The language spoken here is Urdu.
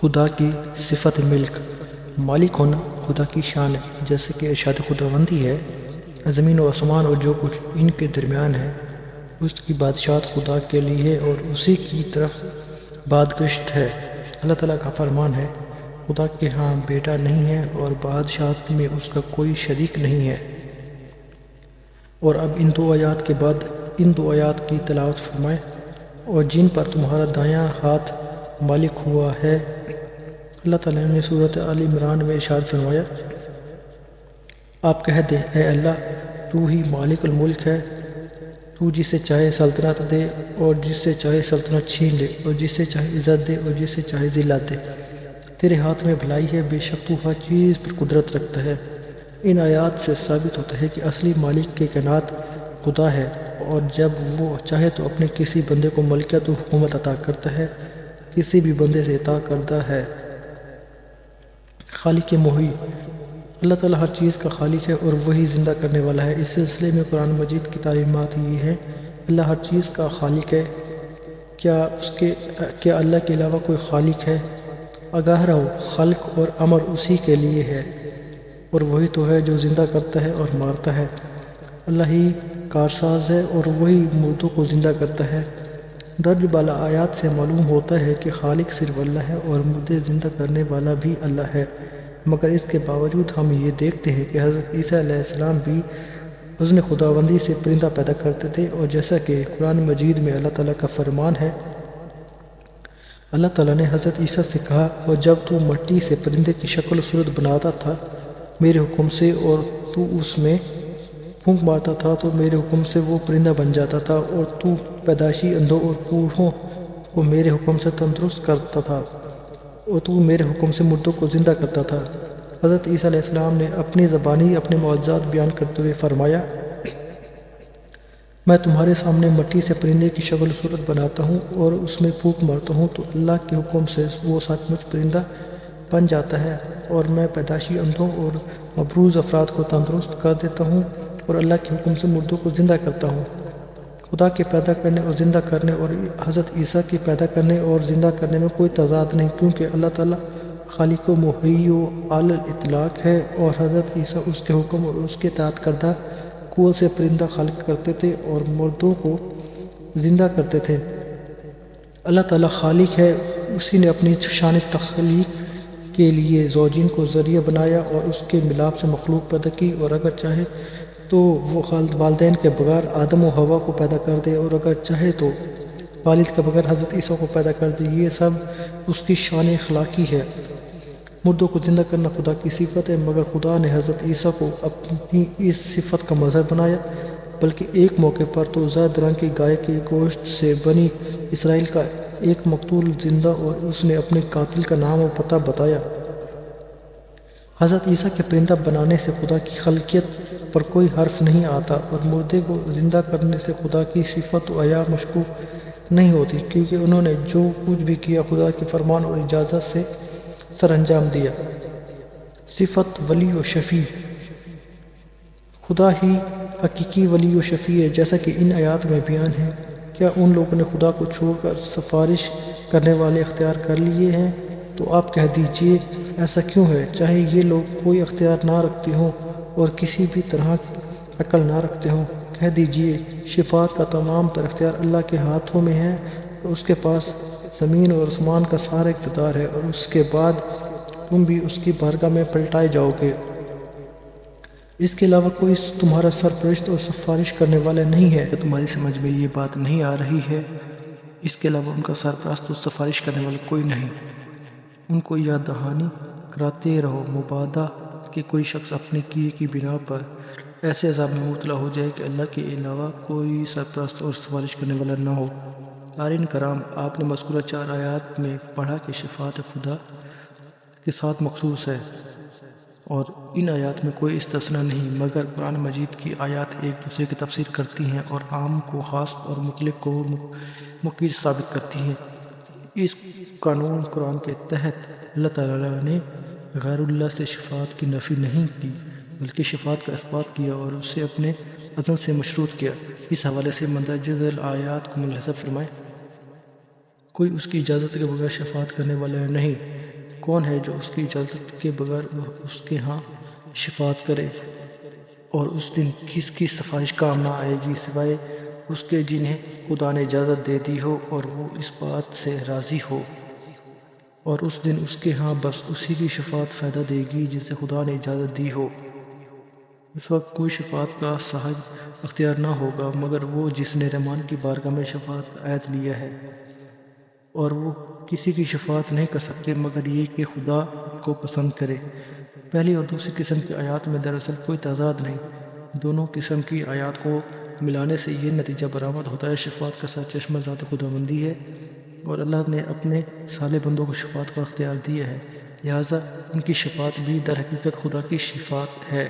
خدا کی صفت ملک۔ مالک ہونا خدا کی شان ہے۔ جیسے کہ ارشاد خداوندی ہے، زمین و آسمان اور جو کچھ ان کے درمیان ہے، اس کی بادشاہت خدا کے لیے ہے اور اسی کی طرف بادگشت ہے۔ اللہ تعالیٰ کا فرمان ہے، خدا کے ہاں بیٹا نہیں ہے اور بادشاہت میں اس کا کوئی شریک نہیں ہے۔ اور اب ان دو آیات کے بعد ان دو آیات کی تلاوت فرمائیں۔ اور جن پر تمہارا دایاں ہاتھ مالک ہوا ہے۔ اللہ تعالیٰ نے صورت علی عمران میں ارشاد فرمایا، آپ کہہ دیں، اے اللہ، تو ہی مالک الملک ہے۔ تو جسے چاہے سلطنت دے اور جس سے چاہے سلطنت چھین لے اور جس سے چاہے عزت دے اور جس سے چاہے ذلت دے۔ تیرے ہاتھ میں بھلائی ہے، بے شک تو ہر چیز پر قدرت رکھتا ہے۔ ان آیات سے ثابت ہوتا ہے کہ اصلی مالک کے کینات خدا ہے اور جب وہ چاہے تو اپنے کسی بندے کو ملکیت و حکومت عطا کرتا ہے۔ کسی بھی بندے سے عطا کرتا ہے۔ خالق محی اللہ تعالیٰ ہر چیز کا خالق ہے اور وہی زندہ کرنے والا ہے۔ اس سلسلے میں قرآن مجید کی تعلیمات یہ ہیں۔ اللہ ہر چیز کا خالق ہے۔ کیا اس کے، کیا اللہ کے علاوہ کوئی خالق ہے؟ آگاہ رہو، خلق اور امر اسی کے لیے ہے۔ اور وہی تو ہے جو زندہ کرتا ہے اور مارتا ہے۔ اللہ ہی کارساز ہے اور وہی مردوں کو زندہ کرتا ہے۔ درج بالا آیات سے معلوم ہوتا ہے کہ خالق صرف اللہ ہے اور مردے زندہ کرنے والا بھی اللہ ہے۔ مگر اس کے باوجود ہم یہ دیکھتے ہیں کہ حضرت عیسیٰ علیہ السلام بھی حضن خداوندی سے پرندہ پیدا کرتے تھے اور جیسا کہ قرآن مجید میں اللہ تعالیٰ کا فرمان ہے، اللہ تعالیٰ نے حضرت عیسیٰ سے کہا، اور جب تو مٹی سے پرندے کی شکل و صورت بناتا تھا میرے حکم سے اور تو اس میں پھونک مارتا تھا تو میرے حکم سے وہ پرندہ بن جاتا تھا اور تو پیدائشی اندھوں اور کوڑھوں کو میرے حکم سے تندرست کرتا تھا اور تو میرے حکم سے مردوں کو زندہ کرتا تھا۔ حضرت عیسیٰ علیہ السلام نے اپنی زبانی اپنے معجزات بیان کرتے ہوئے فرمایا، میں تمہارے سامنے مٹی سے پرندے کی شکل صورت بناتا ہوں اور اس میں پھونک مارتا ہوں تو اللہ کے حکم سے وہ سچ مچ پرندہ بن جاتا ہے اور میں پیدائشی اندھوں اور مبروز افراد کو تندرست کر دیتا ہوں۔ اور اللہ کے حکم سے مردوں کو زندہ کرتا ہوں۔ خدا کے پیدا کرنے اور زندہ کرنے اور حضرت عیسیٰ کے پیدا کرنے اور زندہ کرنے میں کوئی تضاد نہیں، کیونکہ اللہ تعالیٰ خالق و محی و عال اطلاق ہے اور حضرت عیسیٰ اس کے حکم اور اس کے تعداد کردہ کنو سے پرندہ خالق کرتے تھے اور مردوں کو زندہ کرتے تھے۔ اللہ تعالیٰ خالق ہے، اسی نے اپنی شان تخلیق کے لیے زوجین کو ذریعہ بنایا اور اس کے ملاپ سے مخلوق پیدا کی۔ اور اگر چاہے تو وہ خالد والدین کے بغیر آدم و ہوا کو پیدا کر دے اور اگر چاہے تو والد کے بغیر حضرت عیسیٰ کو پیدا کر دے۔ یہ سب اس کی شان اخلاقی ہے۔ مردوں کو زندہ کرنا خدا کی صفت ہے، مگر خدا نے حضرت عیسیٰ کو اپنی اس صفت کا مظہر بنایا۔ بلکہ ایک موقع پر تو زائد رنگ کی گائے کے گوشت سے بنی اسرائیل کا ایک مقتول زندہ اور اس نے اپنے قاتل کا نام و پتہ بتایا۔ حضرت عیسیٰ کے پرندہ بنانے سے خدا کی خلقیت پر کوئی حرف نہیں آتا اور مردے کو زندہ کرنے سے خدا کی صفت و عیا مشکوک نہیں ہوتی کیونکہ انہوں نے جو کچھ بھی کیا خدا کے فرمان اور اجازت سے سر انجام دیا۔ صفت ولی و شفیع۔ خدا ہی حقیقی ولی و شفیع ہے، جیسا کہ ان آیات میں بیان ہے۔ کیا ان لوگوں نے خدا کو چھوڑ کر سفارش کرنے والے اختیار کر لیے ہیں؟ تو آپ کہہ دیجیے، ایسا کیوں ہے؟ چاہے یہ لوگ کوئی اختیار نہ رکھتے ہوں اور کسی بھی طرح عقل نہ رکھتے ہوں۔ کہہ دیجیے شفات کا تمام تر اختیار اللہ کے ہاتھوں میں ہے اور اس کے پاس زمین اور عثمان کا سارا اقتدار ہے اور اس کے بعد تم بھی اس کی بارگاہ میں پلٹائے جاؤ گے۔ اس کے علاوہ کوئی تمہارا سرپرست اور سفارش کرنے والا نہیں ہے۔ کہ تمہاری سمجھ میں یہ بات نہیں آ رہی ہے؟ اس کے علاوہ ان کا سرپرست اور سفارش کرنے والا کوئی نہیں۔ ان کو یاد دہانی، کراتے رہو۔ مبادہ کہ کوئی شخص اپنے کیے کی بنا پر ایسے عذاب میں مبتلا ہو جائے کہ اللہ کے علاوہ کوئی سرپرست اور سفارش کرنے والا نہ ہو۔ قارئین کرام، آپ نے مذکورہ چار آیات میں پڑھا کہ شفاعت خدا کے ساتھ مخصوص ہے اور ان آیات میں کوئی استثنا نہیں، مگر قرآن مجید کی آیات ایک دوسرے کی تفسیر کرتی ہیں اور عام کو خاص اور مطلق کو مقیر ثابت کرتی ہیں۔ اس قانون قرآن کے تحت اللہ تعالیٰ نے غیر اللہ سے شفاعت کی نفی نہیں کی، بلکہ شفاعت کا اثبات کیا اور اسے اپنے عزم سے مشروط کیا۔ اس حوالے سے مندرجہ ذیل آیات کو ملاحظہ فرمائیں۔ کوئی اس کی اجازت کے بغیر شفاعت کرنے والا نہیں۔ کون ہے جو اس کی اجازت کے بغیر اس کے ہاں شفاعت کرے؟ اور اس دن کس کی سفارش کام نہ آئے گی سوائے اس کے جنہیں خدا نے اجازت دے دی ہو اور وہ اس بات سے راضی ہو۔ اور اس دن اس کے ہاں بس اسی کی شفاعت فائدہ دے گی جسے خدا نے اجازت دی ہو۔ اس وقت کوئی شفاعت کا صاحب اختیار نہ ہوگا، مگر وہ جس نے رحمان کی بارگاہ میں شفاعت کا لیا ہے۔ اور وہ کسی کی شفاعت نہیں کر سکتے، مگر یہ کہ خدا کو پسند کرے۔ پہلی اور دوسری قسم کی آیات میں دراصل کوئی تعداد نہیں، دونوں قسم کی آیات کو ملانے سے یہ نتیجہ برآمد ہوتا ہے، شفاعت کا سر چشمہ ذات خدا بندی ہے اور اللہ نے اپنے سالے بندوں کو شفاعت کا اختیار دیا ہے۔ لہٰذا ان کی شفاعت بھی در حقیقت خدا کی شفاعت ہے۔